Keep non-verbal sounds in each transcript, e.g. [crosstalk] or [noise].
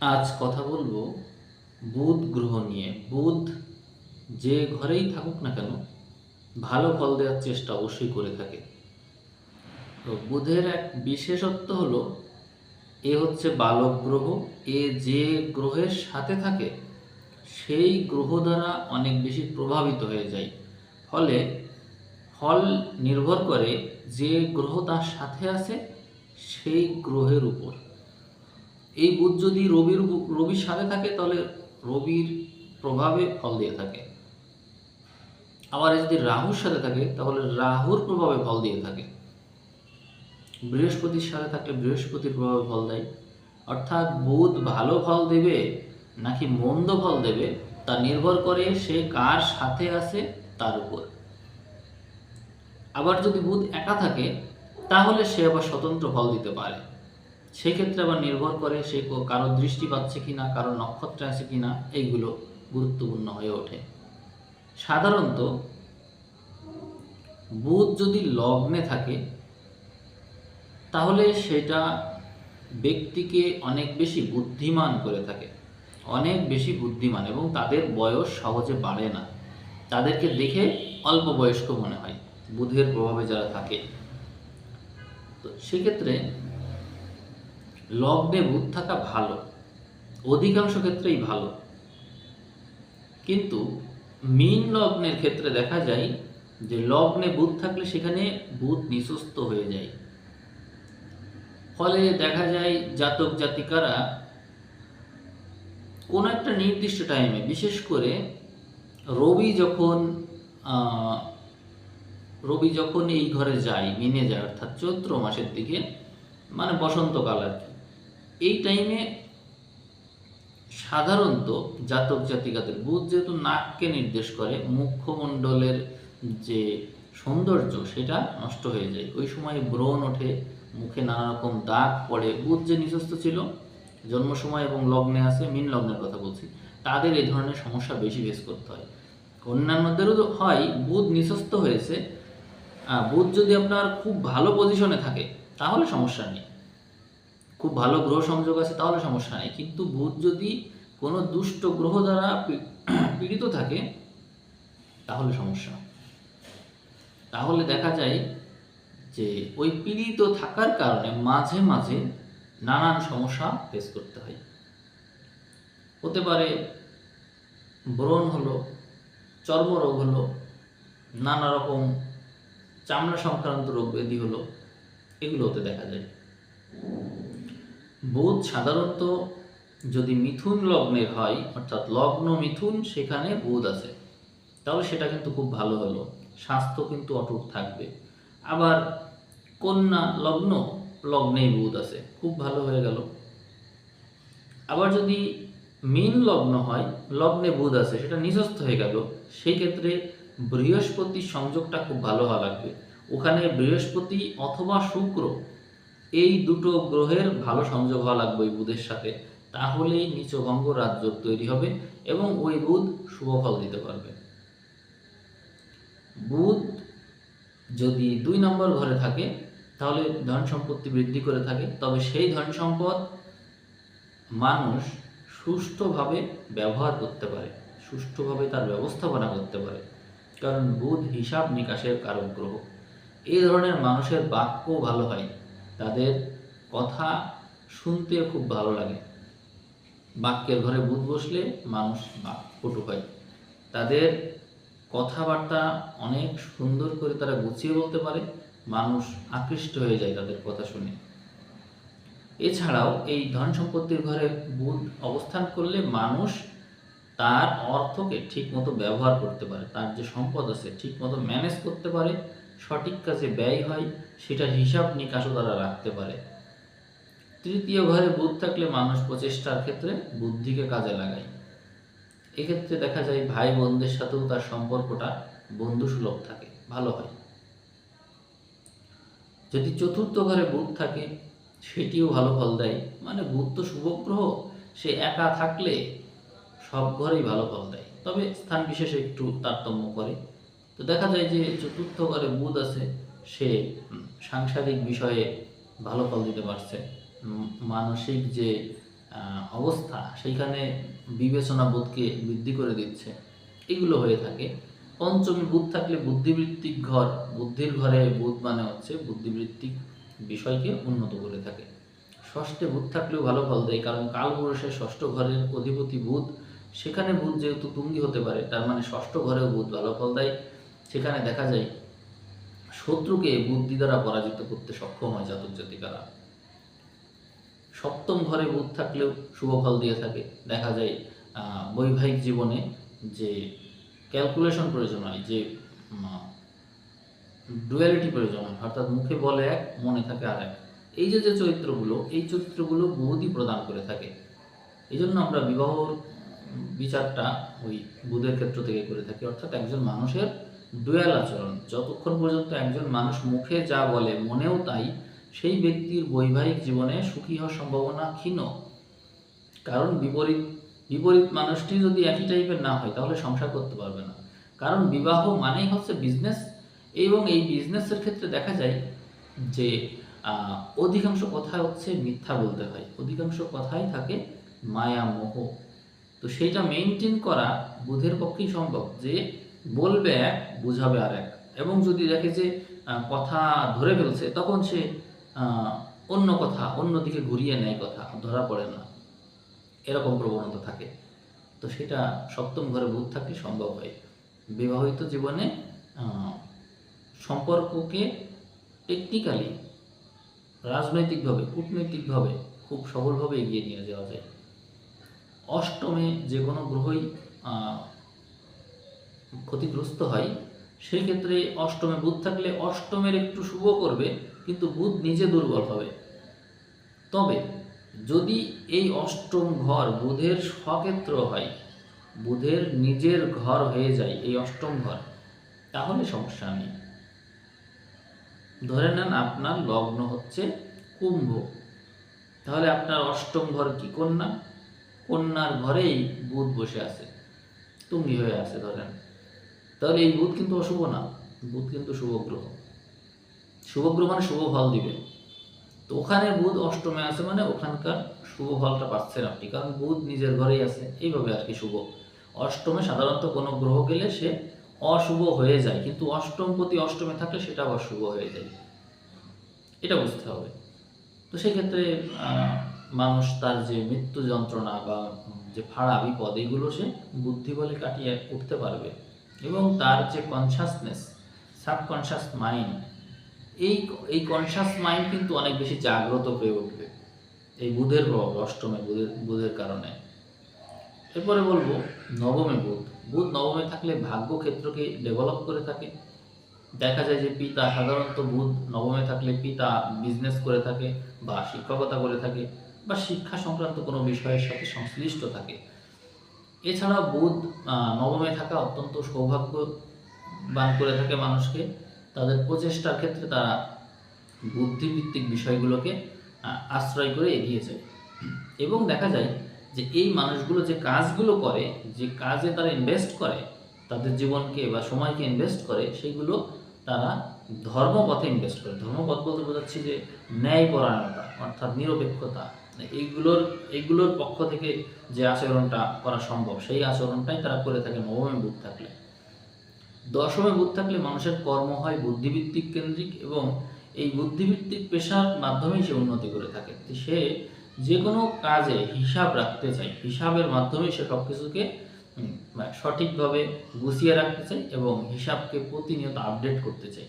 আজ কথা বলব বুধ গ্রহ নিয়ে। বুধ যে ঘরেই থাকুক না কেন, ভালো ফল দেওয়ার চেষ্টা অবশ্যই করে থাকে। তো বুধের এক বিশেষত্ব হলো, এ হচ্ছে বালক গ্রহ। এ যে গ্রহের সাথে থাকে, সেই গ্রহ দ্বারা অনেক বেশি প্রভাবিত হয়ে যায়। ফলে ফল নির্ভর করে যে গ্রহ তার সাথে আছে, সেই গ্রহের উপর। এই বুধ যদি রবির রবির সাথে থাকে, তাহলে রবির প্রভাবে ফল দিয়ে থাকে। আবার যদি রাহুর সাথে থাকে, তাহলে রাহুর প্রভাবে ফল দিয়ে থাকে। বৃহস্পতির সাথে থাকলে বৃহস্পতির প্রভাবে ফল দেয়। অর্থাৎ বুধ ভালো ফল দেবে, নাকি মন্দ ফল দেবে, তা নির্ভর করে সে কার সাথে আছে, তার উপর। আবার যদি বুধ একা থাকে, তাহলে সে আবার স্বতন্ত্র ফল দিতে পারে। সেক্ষেত্রে আবার নির্ভর করে সে কারও দৃষ্টি পাচ্ছে কি না কারও নক্ষত্র আছে কি না এইগুলো গুরুত্বপূর্ণ হয়ে ওঠে। সাধারণত বুধ যদি লগ্নে থাকে, তাহলে সেটা ব্যক্তিকে অনেক বেশি বুদ্ধিমান করে থাকে। অনেক বেশি বুদ্ধিমান এবং তাদের বয়স সহজে বাড়ে না। তাদেরকে দেখে অল্প বয়স্ক মনে হয়, বুধের প্রভাবে যারা থাকে। তো সেক্ষেত্রে লগ্নে বুধ থাকা ভালো। অধিকাংশ ক্ষেত্রেই ভালো। কিন্তু মীন লগ্নের ক্ষেত্রে দেখা যায় যে লগ্নে বুধ থাকলে সেখানে বুধ নিঃস্ত হয়ে যায়। ফলে দেখা যায় জাতক জাতিকারা কোনো একটা নির্দিষ্ট টাইমে বিশেষ করে রবি যখন রবি যখন এই ঘরে যায় মিনে যায়, অর্থাৎ চৈত্র মাসের দিকে মানে বসন্তকাল আর কি এই টাইমে সাধারণত জাতক জাতিকাদের বুধ যেহেতু নাককে নির্দেশ করে মুখমণ্ডলের যে সৌন্দর্য সেটা নষ্ট হয়ে যায়। ওই সময় ব্রণ ওঠে, মুখে নানা রকম দাগ পড়ে। বুধ যে নিঃস্ত ছিল জন্ম সময় এবং লগ্নে আছে, মিন লগ্নের কথা বলছি, তাদের এই ধরনের সমস্যা বেশি ফেস করতে হয়। অন্যান্যদেরও হয় বুধ নিঃস্ত হয়েছে। বুধ যদি আপনার খুব ভালো পজিশনে থাকে, তাহলে সমস্যা নেই। খুব ভালো গ্রহ সংযোগ আছে, তাহলে সমস্যা নেই। কিন্তু বুধ যদি কোনো দুষ্ট গ্রহ দ্বারা [clears throat] পীড়িত থাকে, তাহলে সমস্যা তাহলে দেখা যায় যে ওই পীড়িত থাকার কারণে মাঝে মাঝে নানান সমস্যা ফেস করতে হয়। হতে পারে ব্রণ হলো, চর্মরোগ হলো, নানা রকম চামড়া সংক্রান্ত রোগ ব্যাধি হলো, এগুলো হতে দেখা যায়। বুধ সাধারণত যদি মিথুন লগ্নের হয়, অর্থাৎ লগ্ন মিথুন, সেখানে বুধ আছে। তাহলে সেটা কিন্তু খুব ভালো হলো। স্বাস্থ্য কিন্তু অটুট থাকবে। আবার কন্যা লগ্ন, লগ্নেই বুধ আছে। খুব ভালো হয়ে গেল। আবার যদি মীন লগ্ন হয়, লগ্নে বুধ আছে, সেটা নিঃস্ত হয়ে গেল, সেই ক্ষেত্রে বৃহস্পতির সংযোগটা খুব ভালো হওয়া লাগবে। ওখানে বৃহস্পতি অথবা শুক্র এই দুটো গ্রহের ভালো সংযোগ হওয়া লাগবে ওই বুধের সাথে। তাহলেই নিচভঙ্গ রাজ্য তৈরি হবে এবং ওই বুধ শুভ ফল দিতে পারবে। বুধ যদি দুই নম্বর ঘরে থাকে, তাহলে ধন সম্পত্তি বৃদ্ধি করে থাকে। তবে সেই ধন সম্পদ মানুষ সুষ্ঠুভাবে ব্যবহার করতে পারে, সুষ্ঠুভাবে তার ব্যবস্থাপনা করতে পারে। কারণ বুধ হিসাব নিকাশের কারক গ্রহ। এই ধরনের মানুষের বাক্য ভালো হয়। তাদের কথা শুনতে খুব ভালো লাগে। বাক্যের ঘরে বুধ বসলে মানুষ পটু হয়। তাদের কথাবার্তা অনেক সুন্দর করে তারা গুছিয়ে বলতে পারে, মানুষ আকৃষ্ট হয়ে যায় তাদের কথা শুনে। এছাড়াও এই ধন সম্পত্তির ঘরে বুধ অবস্থান করলে মানুষ তার অর্থকে ঠিক মতো ব্যবহার করতে পারে, তার যে সম্পদ আছে ঠিক মতো ম্যানেজ করতে পারে, সঠিক কাজে ব্যয় হয় সেটা হিসাব নিকাশও তারা রাখতে পারে। তৃতীয় ঘরে বুধ থাকলে মানুষ প্রচেষ্টার ক্ষেত্রে বুদ্ধিকে কাজে লাগায়। এক্ষেত্রে দেখা যায় ভাই বোনদের সাথেও তার সম্পর্কটা বন্ধুসুলভ থাকে, ভালো হয়। যদি চতুর্থ ঘরে বুধ থাকে, সেটিও ভালো ফল দেয়। মানে বুধ তো শুভ গ্রহ সে একা থাকলে সব ঘরেই ভালো ফল দেয়। তবে স্থান বিশেষে একটু তারতম্য করে। তো দেখা যায় যে চতুর্থ ঘরে বুধ আছে সে সাংসারিক বিষয়ে ভালো ফল দিতে পারছে। মানসিক যে অবস্থা, সেইখানে বিবেচনা বোধকে বৃদ্ধি করে দিচ্ছে। এগুলো হয়ে থাকে। পঞ্চমী বুধ থাকলে বুদ্ধিবৃত্তিক ঘর, বুদ্ধির ঘরে বুধ মানে হচ্ছে বুদ্ধিবৃত্তিক বিষয়কে উন্নত করে থাকে। ষষ্ঠে বুধ থাকলেও ভালো ফল দেয়, কারণ কালপুরুষের ষষ্ঠ ঘরের অধিপতি বুধ, সেখানে বুধ যেহেতু তুঙ্গি হতে পারে, তার মানে ষষ্ঠ ঘরেও বুধ ভালো ফল দেয়। সেখানে দেখা যায় শত্রুকে বুদ্ধি দ্বারা পরাজিত করতে সক্ষম হয় জাতক জাতিকারা। সপ্তম ঘরে বুধ থাকলেও শুভ ফল দিয়ে থাকে। দেখা যায় বৈবাহিক জীবনে যে ক্যালকুলেশন প্রয়োজন হয়, যে ডুয়ালিটি প্রয়োজন হয়, অর্থাৎ মুখে বলে এক, মনে থাকে আর এক। এই যে যে চরিত্রগুলো, এই চরিত্রগুলো বুধই প্রদান করে থাকে। এই জন্য আমরা বিবাহর বিচারটা ওই বুধের ক্ষেত্র থেকে করে থাকি। অর্থাৎ একজন মানুষের ডুয়াল আচরণ। যতক্ষণ পর্যন্ত একজন মানুষ মুখে যা বলে মনেও তাই, সেই ব্যক্তির বৈবাহিক জীবনে সুখী হওয়ার সম্ভাবনা ক্ষীণ। কারণ বিপরীত বিপরীত মানুষটি যদি একই টাইপের না হয়, তাহলে সংসার করতে পারবে না। কারণ বিবাহ মানেই হচ্ছে বিজনেস এবং এই বিজনেসের ক্ষেত্রে দেখা যায় যে অধিকাংশ কথা হচ্ছে মিথ্যা বলতে হয়। অধিকাংশ কথাই থাকে মায়া, মোহ। তো সেইটা মেনটেন করা বুধের পক্ষেই সম্ভব যে বলবে এক, বুঝাবে আর এক। এবং যদি দেখে যে কথা ধরে ফেলছে, তখন সে অন্য কথা অন্যদিকে ঘুরিয়ে নেয় কথা, ধরা পড়ে না। এরকম প্রবণতা থাকে। তো সেটা সপ্তম ঘরে বুধ থাকলে সম্ভব হয়। বিবাহিত জীবনে সম্পর্ককে টেকনিক্যালি, রাজনৈতিকভাবে, কূটনৈতিকভাবে খুব সফলভাবে এগিয়ে নিয়ে যাওয়া যায়। অষ্টমে যে কোনো গ্রহই ক্ষতিগ্রস্ত হয়, সেই ক্ষেত্রে অষ্টমে বুধ থাকলে অষ্টমের একটু শুভ করবে, কিন্তু বুধ নিজে দুর্বল হবে। তবে যদি এই অষ্টম ঘর বুধের স্বক্ষেত্র হয়, বুধের নিজের ঘর হয়ে যায় এই অষ্টম ঘর, তাহলে সমস্যা নেই। ধরে নেন আপনার লগ্ন হচ্ছে কুম্ভ, তাহলে আপনার অষ্টম ঘর কি কন্যা? কন্যার ঘরেই বুধ বসে আছে, তুঙ্গি হয়ে আছে ধরেন তাহলে এই বুধ কিন্তু অশুভ না। বুধ কিন্তু শুভ গ্রহ। মানে শুভ ফল দিবে। তো ওখানে বুধ অষ্টমে আছে মানে ওখানকার শুভ ফলটা পাচ্ছেন আপনি। কারণ বুধ নিজের ঘরেই আছে, এইভাবে আর কি শুভ। অষ্টমে সাধারণত কোনো গ্রহ গেলে সে অশুভ হয়ে যায়, কিন্তু অষ্টম প্রতি অষ্টমে থাকলে সেটা আবার শুভ হয়ে যায়। এটা বুঝতে হবে। তো সেক্ষেত্রে মানুষ তার যে মৃত্যু যন্ত্রণা বা যে ফাড়া বিপদ, এগুলো সে বুদ্ধি বলে কাটিয়ে উঠতে পারবে। এবং তার যে কনসাসনেস সাবকনশাস মাইন্ড এই এই কনসাস মাইন্ড কিন্তু অনেক বেশি জাগ্রত হয়ে উঠবে। এই বুধের প্রভাব, অষ্টমে বুধের বুধের কারণে। এরপরে বলব, নবমে বুধ। বুধ নবমে থাকলে ভাগ্য ক্ষেত্রকে ডেভেলপ করে থাকে। দেখা যায় যে পিতা, সাধারণত বুধ নবমে থাকলে পিতা বিজনেস করে থাকে বা শিক্ষকতা করে থাকে বা শিক্ষা সংক্রান্ত কোনো বিষয়ের সাথে সংশ্লিষ্ট থাকে। এছাড়া বুধ নবমে থাকা অত্যন্ত সৌভাগ্য সৌভাগ্যবান করে থাকে মানুষকে। তাদের প্রচেষ্টার ক্ষেত্রে তারা বুদ্ধিভিত্তিক বিষয়গুলোকে আশ্রয় করে এগিয়ে যায়। এবং দেখা যায় যে এই মানুষগুলো যে কাজগুলো করে, যে কাজে তারা ইনভেস্ট করে, তাদের জীবনকে বা সময়কে ইনভেস্ট করে, সেগুলো তারা ধর্মপথে ইনভেস্ট করে। ধর্মপথ বলতে বোঝাচ্ছি যে ন্যায়পরায়ণতা, অর্থাৎ নিরপেক্ষতা। এইগুলোর এইগুলোর পক্ষ থেকে যে আচরণটা করা সম্ভব, সেই আচরণটাই তারা করে থাকে নবমে বুধ থাকলে। দশমে বুধ থাকলে মানুষের কর্ম হয় বুদ্ধিভিত্তিক কেন্দ্রিক এবং এই বুদ্ধিভিত্তিক পেশার মাধ্যমেই সে উন্নতি করে থাকে। সে যে কোনো কাজে হিসাব রাখতে চায়, হিসাবের মাধ্যমেই সে সব কিছুকে মানে সঠিকভাবে গুছিয়ে রাখতে চায় এবং হিসাবকে প্রতিনিয়ত আপডেট করতে চায়।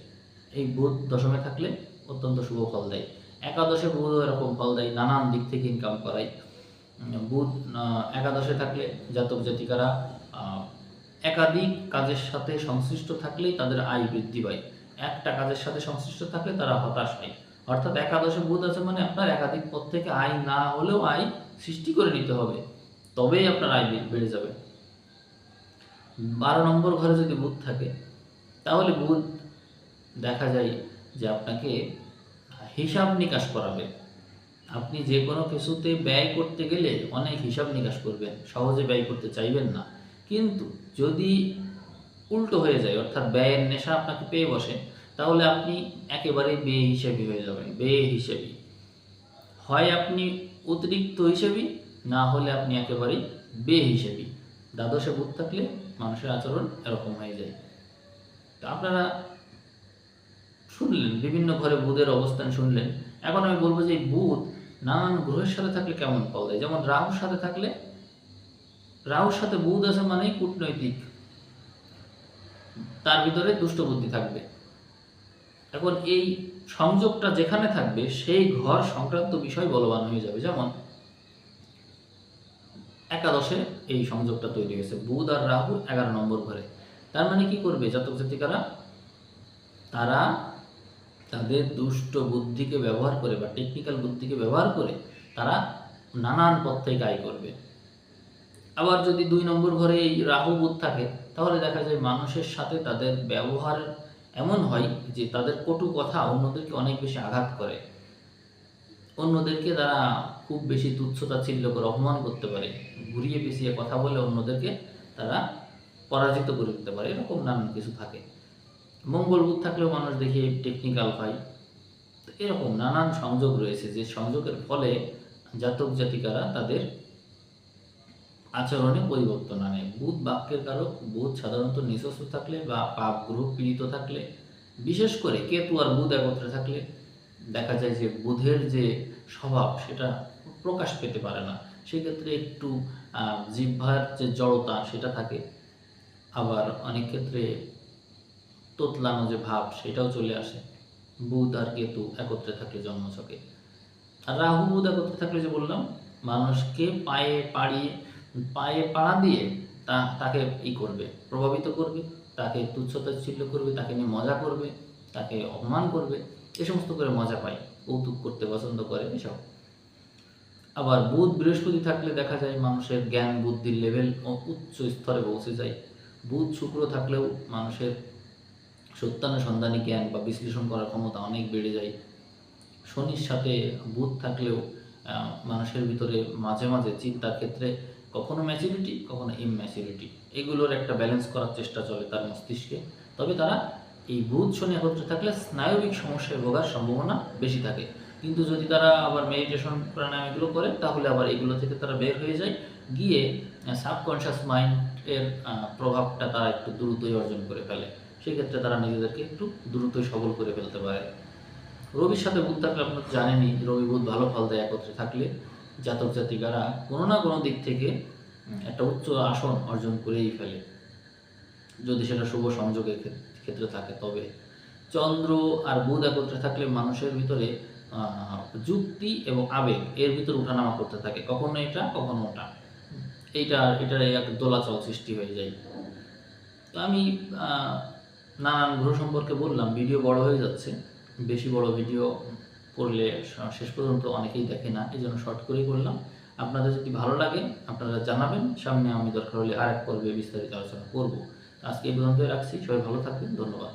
এই বুধ দশমে থাকলে অত্যন্ত শুভ ফল দেয়। একাদশে বুধ এরকম ফল দেয়, নানান দিক থেকে ইনকাম করায়। বুধ একাদশে থাকলে জাতক জাতিকারা একাধিক কাজের সাথে সংশ্লিষ্ট থাকলেই তাদের আয় বৃদ্ধি পায়। একটা কাজের সাথে সংশ্লিষ্ট থাকলে তারা হতাশ হয়। অর্থাৎ একাদশে বুধ আছে মানে আপনার একাধিক পদ থেকে আয় না হলেও আয় সৃষ্টি করে নিতে হবে। তবেই আপনার আয় বেড়ে যাবে। বারো নম্বর ঘরে যদি বুধ থাকে, তাহলে বুধ দেখা যায় যে আপনাকে হিসাব নিকাশ করাবে। আপনি যে কোনো কিছুতে ব্যয় করতে গেলে অনেক হিসাব নিকাশ করবেন, সহজে ব্যয় করতে চাইবেন না। কিন্তু যদি উল্টো হয়ে যায়, অর্থাৎ ব্যয়ের নেশা আপনাকে পেয়ে বসে, তাহলে আপনি একেবারে বে হিসেবি হয়ে যাবেন বে হিসেবি হয় আপনি অতিরিক্ত হিসেবি, না হলে আপনি একেবারেই বে বেহিসেবি। দ্বাদশে বুধ থাকলে মানুষের আচরণ এরকম হয়ে যায়। তো আপনারা শুনলেন, বিভিন্ন ঘরে বুধের অবস্থান শুনলেন। এখন আমি বলব যে বুধ নানান গ্রহের সাথে থাকলে কেমন পাওয়া যায়? যেমন রাহুর সাথে থাকলে, রাহুর সাথে বুধ আছে মানেই কূটনৈতিক। তার ভিতরে দুষ্ট বুদ্ধি থাকবে। এখন এই সংযোগটা যেখানে থাকবে, সেই ঘর সংক্রান্ত বিষয় বলবান হয়ে যাবে। যেমন একাদশে এই সংযোগটা তৈরি হয়েছে বুধ আর রাহু এগারো নম্বর ঘরে। তার মানে কি করবে, জাতক জাতিকারা? তারা তাদের দুষ্ট বুদ্ধিকে ব্যবহার করে বা টেকনিক্যাল বুদ্ধিকে ব্যবহার করে তারা নানান পথ থেকে আয় করবে। আবার যদি দুই নম্বর ঘরে এই রাহু বুধ থাকে, তাহলে দেখা যায় মানুষের সাথে তাদের ব্যবহার এমন হয় যে তাদের কটু কথা অন্যদেরকে অনেক বেশি আঘাত করে। অন্যদেরকে তারা খুব বেশি তুচ্ছতাচ্ছিল্য করে, অপমান করতে পারে। ঘুরিয়ে পেঁচিয়ে কথা বলে অন্যদেরকে তারা পরাজিত করে দিতে পারে, এরকম নানান কিছু থাকে। মঙ্গল বুধ থাকলেও মানুষ দেখি টেকনিক্যাল হয় তো এরকম নানান সংযোগ রয়েছে যে সংযোগের ফলে জাতক জাতিকারা তাদের আচরণে পরিবর্তন আনে। বুধ বাক্যের কারক, বুধ সাধারণত নিঃস্ব থাকলে বা পাপ গ্রহ পীড়িত থাকলে, বিশেষ করে কেতু আর বুধ একত্রে থাকলে দেখা যায় যে বুধের যে স্বভাব সেটা প্রকাশ পেতে পারে না। সেক্ষেত্রে একটু জিহ্বার যে জড়তা সেটা থাকে। আবার অনেক ক্ষেত্রে তোতলানো যে ভাব, সেটাও চলে আসে। বুধ আর কেতু একত্রে থাকলে জন্মছকে। আর রাহু, বুধ একত্রে থাকলে যে বললাম, মানুষকে পায়ে পাড়িয়ে, পায়ে পাড়া দিয়ে তা, তাকে ই করবে, প্রভাবিত করবে, তাকে তুচ্ছতা তুচ্ছতাচ্ছিল্য করবে, তাকে নিয়ে মজা করবে, তাকে অপমান করবে, এ সমস্ত করে মজা পায়, কৌতুক করতে পছন্দ করে এসব। আবার বুধ বৃহস্পতি থাকলে দেখা যায় মানুষের জ্ঞান, বুদ্ধির লেভেল উচ্চ স্তরে পৌঁছে যায়। বুধ শুক্র থাকলেও মানুষের সত্যানুসন্ধানী জ্ঞান বা বিশ্লেষণ করার ক্ষমতা অনেক বেড়ে যায়। শনির সাথে বুধ থাকলেও মানুষের ভিতরে মাঝে মাঝে চিন্তার ক্ষেত্রে কখনো ম্যাচুরিটি কখনো ইমম্যাচুরিটি এগুলোর একটা ব্যালেন্স করার চেষ্টা চলে তার মস্তিষ্কে। তবে তারা এই বুধ, শনি একত্রে থাকলে স্নায়বিক সমস্যায় ভোগার সম্ভাবনা বেশি থাকে। কিন্তু যদি তারা আবার মেডিটেশন প্রাণায়াম এগুলো করে, তাহলে আবার এগুলো থেকে তারা বের হয়ে যায়। গিয়ে সাবকনশিয়াস মাইন্ডের প্রভাবটা তারা একটু দ্রুতই অর্জন করে ফেলে। সেক্ষেত্রে তারা নিজেদেরকে একটু দ্রুতই সবল করে ফেলতে পারে। রবির সাথে বুধ থাকলে আপনারা জানেনই, রবি বুধ ভালো ফল দেয় একত্রে থাকলে। জাতক জাতিকারা কোনো না কোনো দিক থেকে একটা উচ্চ আসন অর্জন করেই ফেলে। যদি সেটা শুভ সংযোগের ক্ষেত্রে থাকে, তবে চন্দ্র আর বুধ একত্রে থাকলে মানুষের ভিতরে যুক্তি এবং আবেগ এর ভিতর উঠানামা করতে থাকে। কখনো এটা, কখনো ওটা। এইটা, এটার এক দোলাচল সৃষ্টি হয়ে যায়। তো আমি নানান গ্রহ সম্পর্কে বললাম ভিডিও বড় হয়ে যাচ্ছে, বেশি বড় ভিডিও করলে শেষ পর্যন্ত অনেকেই দেখে না এই জন্য শর্ট করেই করলাম আপনাদের যদি ভালো লাগে, আপনারা জানাবেন, সামনে আমি দরকার হলে আর এক পর্বে বিস্তারিত আলোচনা করব। আজকে এই পর্যন্তই রাখছি, সবাই ভালো থাকবেন, ধন্যবাদ।